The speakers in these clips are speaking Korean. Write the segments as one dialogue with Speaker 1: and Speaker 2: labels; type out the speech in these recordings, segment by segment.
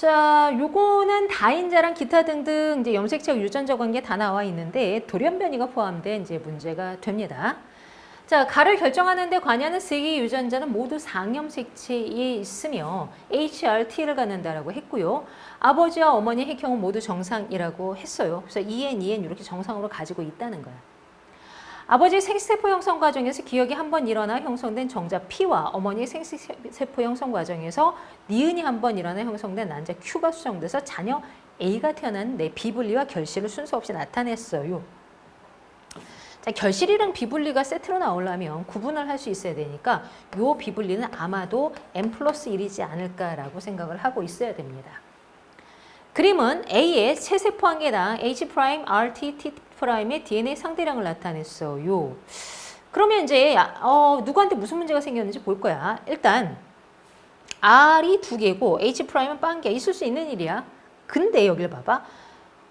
Speaker 1: 자, 요거는 다인자랑 기타 등등 이제 염색체 유전자 관계 다 나와 있는데 돌연변이가 포함된 이제 문제가 됩니다. 자, 가를 결정하는 데 관여하는 세 개의 유전자는 모두 상염색체에 있으며 HRT를 갖는다라고 했고요. 아버지와 어머니의 혈형은 모두 정상이라고 했어요. 그래서 EN, EN 이렇게 정상으로 가지고 있다는 거야. 아버지의 생세포 형성 과정에서 기억이 한 번 일어나 형성된 정자 P와 어머니의 생세포 형성 과정에서 니은이 한 번 일어나 형성된 난자 Q가 수정돼서 자녀 A가 태어났는데 비분리와 결실을 순서 없이 나타냈어요. 자, 결실이랑 비분리가 세트로 나오려면 구분을 할 수 있어야 되니까 요 비분리는 아마도 n 플러스 1이지 않을까라고 생각을 하고 있어야 됩니다. 그림은 A의 체세포 한 개당 H 프라임, RT, T 프라임의 DNA 상대량을 나타냈어요. 그러면 이제 어, 누구한테 무슨 문제가 생겼는지 볼 거야. 일단 R이 두 개고 H 프라임은 빵 개. 있을 수 있는 일이야. 근데 여기를 봐봐.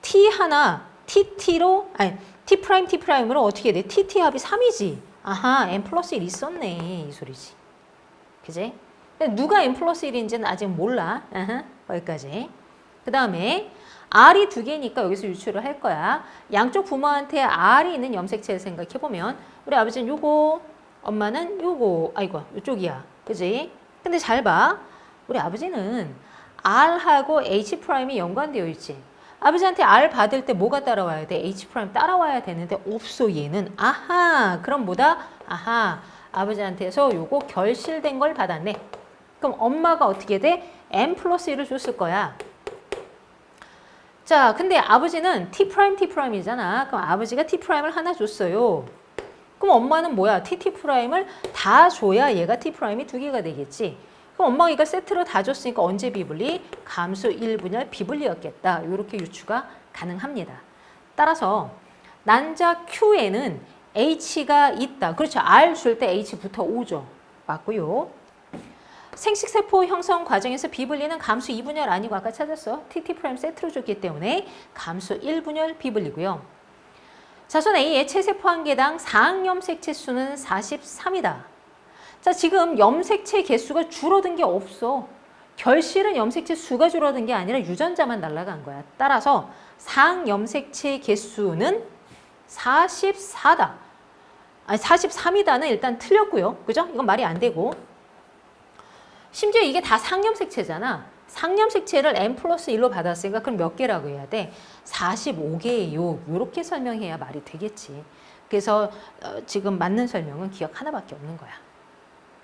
Speaker 1: T 하나 TT로 아니 T 프라임 T 프라임으로 어떻게 돼? TT 합이 3이지. 아하, n 플러스 1 있었네. 이 소리지. 그지? 누가 n 플러스 1인지는 아직 몰라. 아하, 거기까지. 그 다음에 R이 두 개니까 여기서 유출을 할 거야. 양쪽 부모한테 R이 있는 염색체를 생각해보면 우리 아버지는 요거, 엄마는 요거, 아이고, 요쪽이야. 그지? 근데 잘 봐. 우리 아버지는 R하고 H 프라임이 연관되어 있지. 아버지한테 R 받을 때 뭐가 따라와야 돼? H 프라임 따라와야 되는데 없어 얘는. 아하, 그럼 뭐다? 아하, 아버지한테서 요거 결실된 걸 받았네. 그럼 엄마가 어떻게 돼? M 플러스 1을 줬을 거야. 자, 근데 아버지는 T 프라임 T 프라임이잖아. 그럼 아버지가 T 프라임을 하나 줬어요. 그럼 엄마는 뭐야? T T 프라임을 다 줘야 얘가 T 프라임이 두 개가 되겠지. 그럼 엄마가 이걸 세트로 다 줬으니까 언제 비분리? 감수 1분열 비분리였겠다. 이렇게 유추가 가능합니다. 따라서 난자 Q에는 H가 있다. 그렇죠. R 줄 때 H부터 오죠. 맞고요. 생식세포 형성 과정에서 비분리는 감수 2분열 아니고 아까 찾았어. TT 프라임 세트로 줬기 때문에 감수 1분열 비분리고요. 자손 A의 체세포 한 개당 상염색체 수는 43이다. 자, 지금 염색체 개수가 줄어든 게 없어. 결실은 염색체 수가 줄어든 게 아니라 유전자만 날아간 거야. 따라서 상염색체 개수는 44다. 아니 43이다는 일단 틀렸고요. 그죠? 이건 말이 안 되고. 심지어 이게 다 상염색체잖아. 상염색체를 n 플러스 1로 받았으니까 그럼 몇 개라고 해야 돼? 45개예요. 이렇게 설명해야 말이 되겠지. 그래서 어, 지금 맞는 설명은 기억 하나밖에 없는 거야.